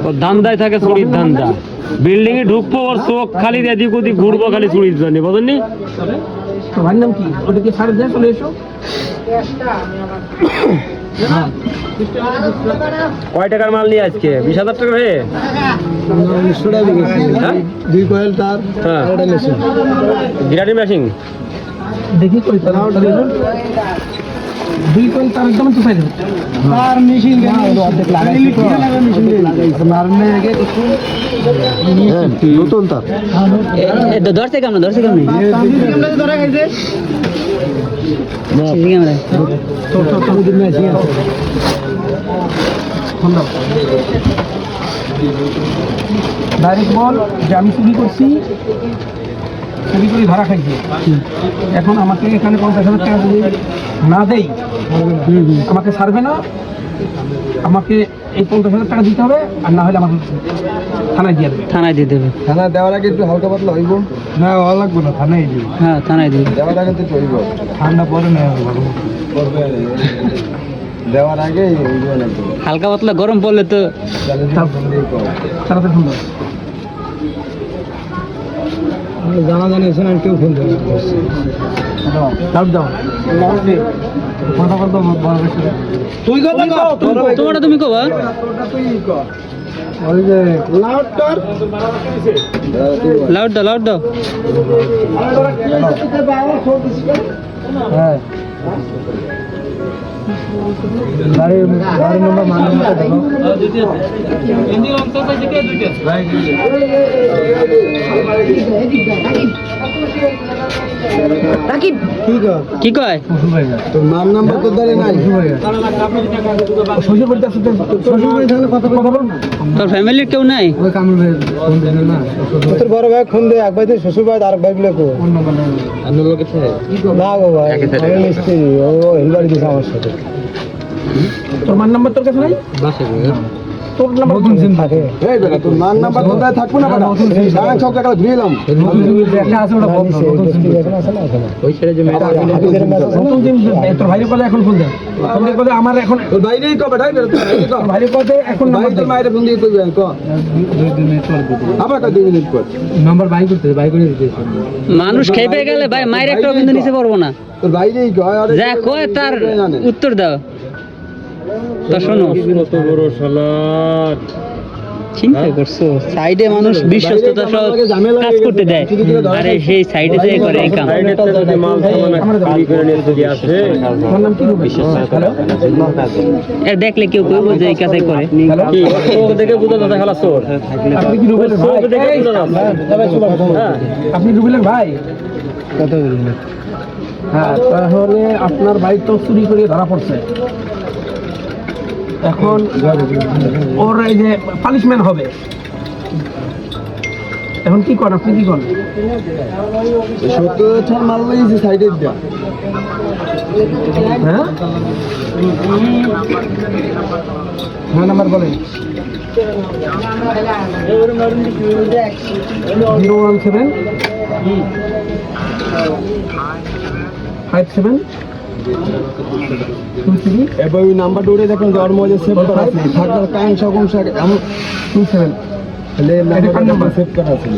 ও ধান্দায় থাকে চুরির ধান্দা বিল্ডিং এ ঢুকবো ওর চোখ খালি এদিক ওদিক ঘুরবো খালি চুরির জন্য বুঝলি তো ভাইয়ের নাম কি? ওটাকে সাড়ে দিয়ে চলে এসো। কয় টাকার মাল নিয়ে আজকে? বিশ হাজার টাকা হয়ে হ্যাঁ? দুই কয়েল তার হ্যাঁ। বিরাটি মেশিন। দেখি কই তার। দুই কয়েল তার একদম তো চাই তার মেশিন অর্ধেক মারনে আগে নতুন তার ধরছে কেমন ধরছে কেমন ধরা গেছে ডাইরেক্ট বল যে আমি চুরি করছি চুরি করে ধরা খাইছি। এখন আমাকে এখানে পঞ্চাশ হাজার টাকা যদি না দেই আমাকে ছাড়বে না আমাকে এই পঞ্চাশ হাজার টাকা দিতে হবে আর না হলে আমাকে থানায় দিয়ে দেবে। থানায় দিয়ে দেবে। থানায় দেওয়ার আগে একটু হালকা পাতলা হইব? না হওয়া লাগবে না থানায় দিবে হ্যাঁ থানায় দেবে। দেওয়ার আগে তো হইব। ঠান্ডা পরে না দেওয়ার আগে হালকা পাতলা গরম পড়লে তো তাড়াতাড়ি জানা জানি এসে আর কেউ ফোন তুই তোমারটা তুমি কবা লাউড দাও লাউড দাও। হ্যাঁ। গাড়ি গাড়ি নম্বর রাকিব। কি কয়? তোর নাম্বার তো ধরে নাই। শ্বশুর বাড়িতে আসতে শ্বশুর বাড়ি থাকলে কথা কথা বল না। তোর ফ্যামিলির কেউ নাই? ওই কামরুল ভাই ফোন দেন না তোর বড় ভাই ফোন দে এক ভাই তো শ্বশুর ভাই আর ভাই কো। অন্য না। গো ভাই আমি মিস্ত্রি ও হিলবাড়ি দিছে আমার সাথে। তোর মান নাম্বার তোর কাছে নাই? তোর নাম্বার নতুন সিম থাকে। এই বেটা তোর মান নাম্বার কোথায় থাকব না বেটা? নতুন সিম টাকা ধুইলাম নতুন একটা আছে ওটা বন্ধ নতুন সিম আছে। না? ওই ছেড়ে যে নতুন সিম তোর ভাইয়ের কথা এখন ফোন দে। ফোন কথা আমার এখন তোর বাইরেই কবে ঢাই তোর ভাইয়ের কথা এখন ভাই তোর মায়ের ফোন দিয়ে কইবে ক? আবার কয় দুই মিনিট পর। নাম্বার বাই করতে বাই করে দিতে মানুষ খেপে গেলে ভাই মায়ের একটাও কিন্তু নিচে পড়ব না। তোর বাইরেই কয় যা কয় তার উত্তর দাও। তা শোনো। কত বড় সালাদ চিন্তা করছ? সাইডে মানুষ বিশ্বস্ততা সহ কাজ করতে দেয়। আরে সেই সাইডে যে করে এই কাম। দেখলে কেউ কইব যে এই কাজে করে। দেখে বুঝা খেলা চোর। আপনি কি রুবেলের ভাই? হ্যাঁ আপনি। রুবেলের ভাই? কত হ্যাঁ তাহলে আপনার বাইক তো চুরি করে ধরা পড়ছে। এখন ওর এই যে পানিশমেন্ট হবে। এখন কি করেন? আপনি কি করেন? সত্তর মাল লাগিয়েছে সাইডে দিয়া। হ্যাঁ? হ্যাঁ নাম্বার বলেন। Zero one seven. Five seven. এবার ওই নাম্বার উঠে দেখুন জন্ম যে সেভ করা আছে। থাকার কাং সকম শাক এমন টু সেভেন তাহলে নাম্বার? সেভ করা আছে।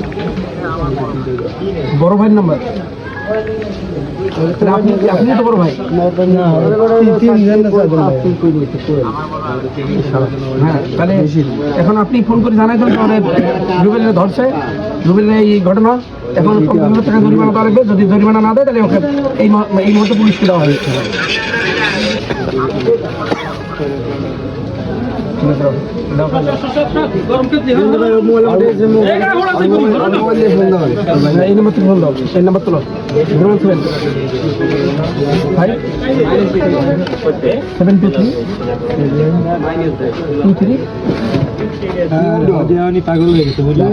বড় ভাইয়ের নাম্বার আপনি আপনি তো বড় ভাই। হ্যাঁ তাহলে এখন আপনি ফোন করে জানাই দেন তাহলে ধরছে। রুবেলের এই ঘটনা এখন পঞ্চাশ হাজার টাকা জরিমানা দেওয়া লাগবে যদি জরিমানা না দেয় তাহলে ওকে এই এই মুহূর্তে পুলিশকে দেওয়া হবে। এই নাম্বার ফোন দাও এই নাম্বার তোলো। Zero one seven five seven two three two three পাগল হয়ে গেছে বুঝলি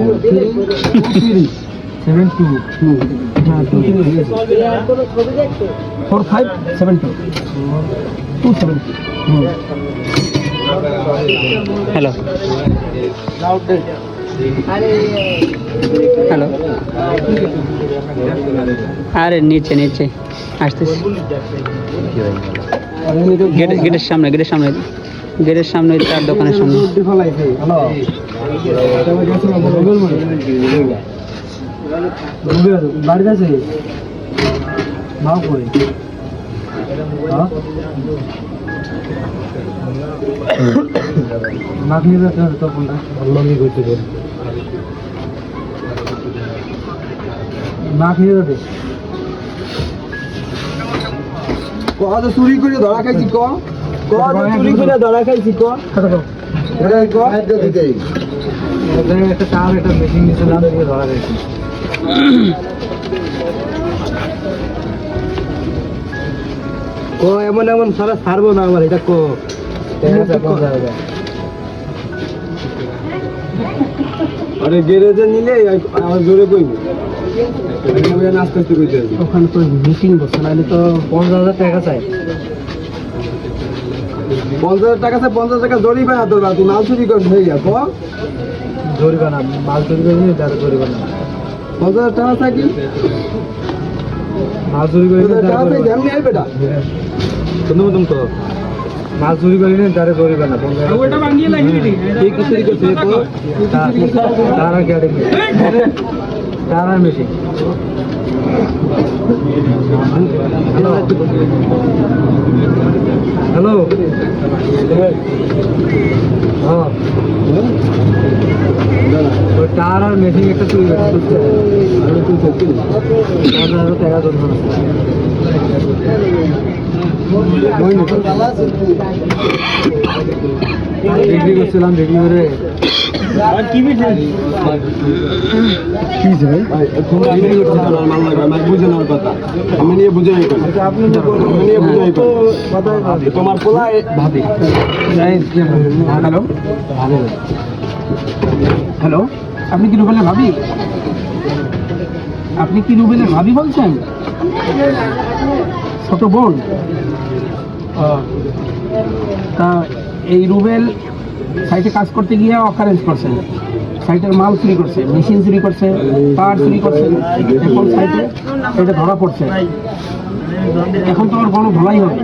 seven two two four five seven two two seven two hello hello আরে নিচে। নিচে আসতেছি গেট গেটের সামনে গেটের সামনে। গেটের সামনে চার দোকানের সামনে। বাড়িতে নিয়ে চুরি করে ধরা খাইছি ক করে ধরা খাইছি ক। এটা একটা তার একটা মেশিন নিয়েছিলাম দিয়ে ধরা গেছে ক এমন এমন সারা ছাড়বো না আমার এটা ক। আরে গ্যারেজে নিলে আমার জোরে কইবি। ওখানে তো মিটিং বসে নাহলে তো পঞ্চাশ হাজার টাকা চাই। পঞ্চাশ হাজার টাকা পঞ্চাশ টাকা জরিবে না তোর তুই মাল চুরি কর হয়ে যা ক? ধরবে না মাল চুরি করে নিয়ে তারা ধরবে না পঞ্চাশ হাজার টাকা থাকি মাল চুরি করে নিয়ে টাকা তারা পেয়ে না। যেমনি আই বেটা। শুনুন তুমি তো মাল চুরি করে নিয়ে তারা ধরবে না পঞ্চাশ হাজার ঠিক চুরি করছে তো তারা গাড়ি তারা মেশিন হ্যালো হ্যাঁ ওই তার আর মেশিন একটা চুরি পঞ্চাশ হাজার টাকা ধরবে বিক্রি করছিলাম বিক্রি করে। নেওয়ার কথা। আমি নিয়ে বুঝে আপনি নিয়ে বুঝে তোমার ভাবি। হ্যালো? হ্যালো? আপনি কি রুবেলের ভাবি? আপনি কি রুবেলের ভাবি বলছেন? ছোট বোন? তা এই রুবেল সাইটে কাজ করতে গিয়ে অকারেন্স করছে। সাইটের মাল চুরি করছে মেশিন চুরি করছে তার চুরি করছে। এখন সাইটে এটা ধরা পড়ছে। এখন তো আর গণ ধলাই হবে।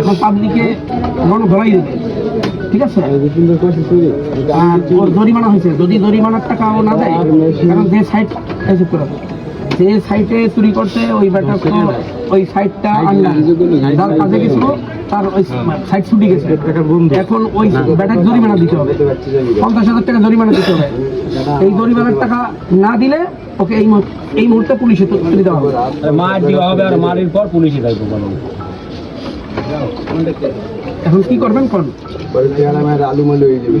এখন পাবলিকে গণ ধলাই দেবে ঠিক আছে? আর জরিমানা হয়েছে। যদি জরিমানার টাকা ও না দেয় কারণ যে সাইট করে যে সাইটে চুরি করছে ওই ব্যাটা ওই সাইটটা যার কাজে গেছিল তার ওই সাইট ছুটি গেছে। এখন ওই ব্যাটাকে জরিমানা দিতে হবে। পঞ্চাশ হাজার টাকা জরিমানা দিতে হবে। এই জরিমানার টাকা না দিলে ওকে এই মুহূর্তে- এই মুহূর্তে পুলিশে তু- তুলে দেওয়া হবে। মার দেওয়া হবে আর মারের পর পুলিশে যাইবো এখন কি করবেন? কোন? আলু মালু হয়ে যাবে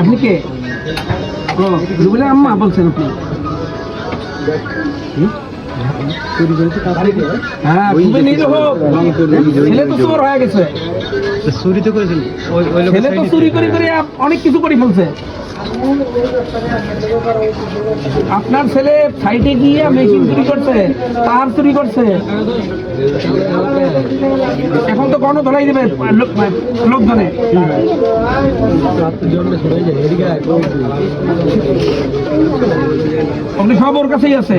আপনি কে? ও রুবেলের আম্মা বলছেন আপনি। হ্যাঁ রুবেল হয়ে অনেক কিছু করে ফেলছে। আপনার ছেলে সাইটে গিয়ে মেশিন চুরি করছে, তার চুরি করছে। এখন তো কোনো ধরাই দেবে লোক- লোকজনে। আপনি সব ওর কাছেই আছে।